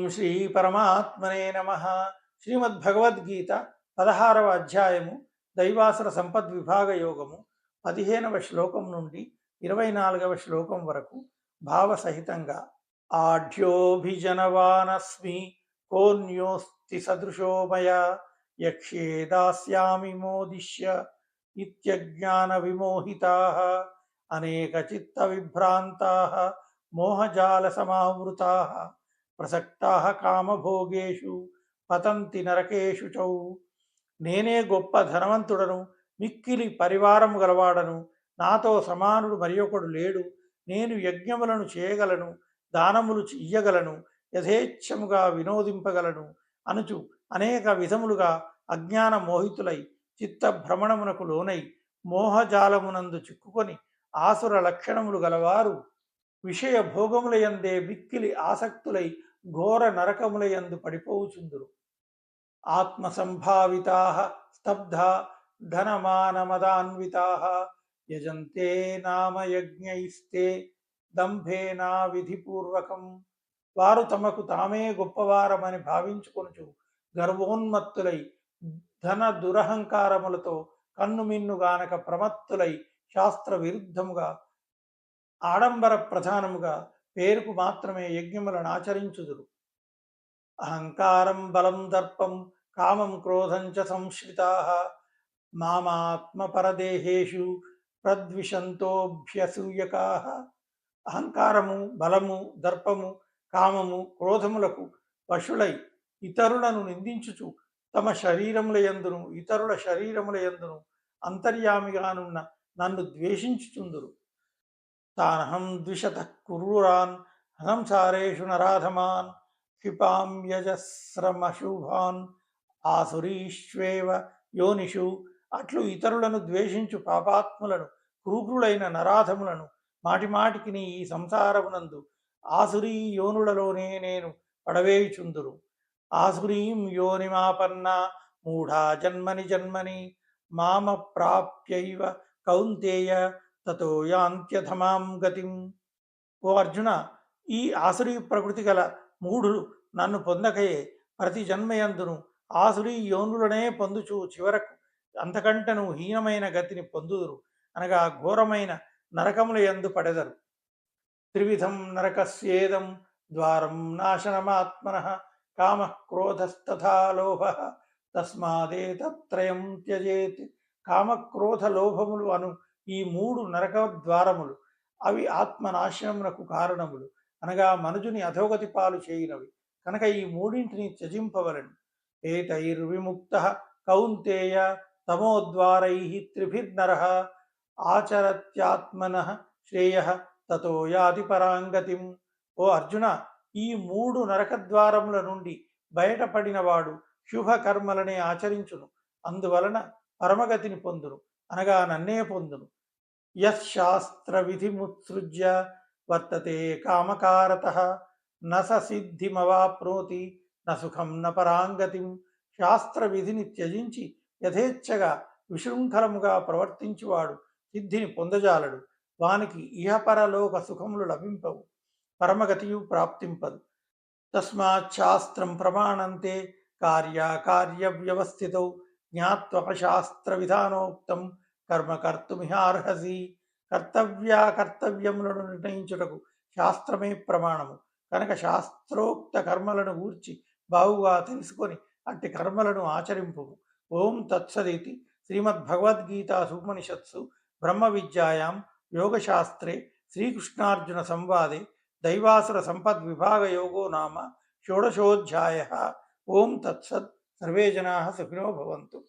ఓం శ్రీ పరమాత్మనే నమ. శ్రీమద్భగవద్గీత పదహారవ అధ్యాయము దైవాసుర సంపద్ విభాగ యోగము పదిహేనవ శ్లోకం నుండి ఇరవై నాలుగవ శ్లోకం వరకు భావసహితంగా ఆఢ్యోభిజనవానస్మి కోన్యోస్తి సదృశోమయ యక్షే దాస్యామి మోదిష్య ఇత్యజ్ఞాన విమోహితా అనేక చిత్త విభ్రాంతా మోహజాల సమావృతా ప్రసక్తా కామభోగేషు పతంతి నరకేషు చౌ. నేనే గొప్ప ధనవంతుడను మిక్కిలి పరివారము గలవాడను. నాతో సమానుడు మరి ఒకడు లేడు. నేను యజ్ఞములను చేయగలను దానములు చెయ్యగలను యథేచ్ఛముగా వినోదింపగలను అనుచు అనేక విధములుగా అజ్ఞాన మోహితులై చిత్త భ్రమణమునకు లోనై మోహజాలమునందు చిక్కుకొని ఆసుర లక్షణములు గలవారు విషయ భోగములయందే మిక్కిలి ఆసక్తులై ఘోర నరకములయందు పడిపోవుచుందురు ఆత్మసంభావితా స్తబ్ధ ధనమానమదాన్వితా యజంతే నామయజ్ఞైస్తే దంభేనా విధిపూర్వకం. వారు తమకు తామే గొప్పవారమని భావించుకొనుచు గర్వోన్మత్తులై ధన దురహంకారములతో కన్నుమిన్నుగానక ప్రమత్తులై శాస్త్ర విరుద్ధముగా ఆడంబర ప్రధానముగా పేరుకు మాత్రమే యజ్ఞములను ఆచరించుదురు. అహంకారం బలం దర్పం కామం క్రోధంచ సంశ్రితా. మామాత్మపరదేహేషు ప్రద్విషంతోభ్యసూయకా. అహంకారము బలము దర్పము కామము క్రోధములకు వశులై ఇతరులను నిందించుచు తమ శరీరముల ఎందును ఇతరుల శరీరముల ఎందును అంతర్యామిగానున్న నన్ను ద్వేషించుచుందురు. తానహం ద్విషత కురూరాన్ హంసారేషు నరాధమాన్ క్షిపాంయజస్రమశుభాన్ ఆసురీష్వేవ యోనిషు అట్లు ఇతరులను ద్వేషించు పాపాత్ములను క్రూకులైన నరాధములను మాటిమాటికి నీ ఈ సంసారమునందు ఆసురీ యోనులలోనే నేను పడవేయుచుందురు. ఆసురీం యోనిమాపన్న మూఢా జన్మని జన్మని మామ ప్రాప్యైవ కౌంతేయ తతో యాంత్యథమాం గతిం. ఓ అర్జున ఈ ఆసురీ ప్రకృతి గల మూఢులు నన్ను పొందకయే ప్రతి జన్మయందును ఆసురీ యోనులనే పొందుచు చివరకు అంతకంటను హీనమైన గతిని పొందుదురు అనగా ఘోరమైన నరకముల ఎందు పడెదరు. త్రివిధం నరకస్యేదం ద్వారం నాశనమాత్మన కామ క్రోధస్తథాలోభ తస్మాదే తస్మాదేతత్రయం త్యజేత్. కామక్రోధ లోభములు అను ఈ మూడు నరక ద్వారములు అవి ఆత్మనాశనమునకు కారణములు. అనగా మనుజుని అధోగతి పాలు చేయినవి. కనుక ఈ మూడింటిని త్యజింపవలను. ఏతైర్విముక్త కౌంతేయ తమోద్వారై త్రిభిర్నర ఆచరత్యాత్మన శ్రేయ తతో యాతి పరాంగతిం. ఓ అర్జున ఈ మూడు నరకద్వారముల నుండి బయటపడినవాడు శుభకర్మలనే ఆచరించును. అందువలన పరమగతిని పొందును. అనగా నన్నే పొందును. యశాస్త్ర విధిముత్సృజ్య వర్తతే కామకారత. నస సిద్ధిమవాప్నోతి న సుఖం న పరాంగతిం. శాస్త్ర విధిని త్యజించి యథేచ్ఛగా విశృంఖలముగా ప్రవర్తించువాడు సిద్ధిని పొందజాలడు. వానికి ఇహపరలోక సుఖములు లభింపవు పరమగతియు ప్రాప్తింపదు. తస్మాత్ శాస్త్రం ప్రమాణంతే కార్యకార్య వ్యవస్థితౌ జ్ఞాత్వపశాస్త్ర విధానోక్తం కర్మ కర్తుమిహార్హసి కర్తవ్య కర్తవ్యములను నిర్ణయించుటకు శాస్త్రమే ప్రమాణము. కనుక శాస్త్రోక్త కర్మలను గూర్చి బావుగా తెలుసుకొని అట్టి కర్మలను ఆచరింపు ఓం తత్సదితి శ్రీమద్భగవద్గీతా సుపనిషత్సు బ్రహ్మ విద్యాయాం యోగశాస్త్రే శ్రీకృష్ణార్జున సంవాదే దైవాసుర సంపద్ విభాగ యోగో నామ షోడశోధ్యాయ. ఓం తత్సత్. సర్వే జనా సుఖినో భవంతు.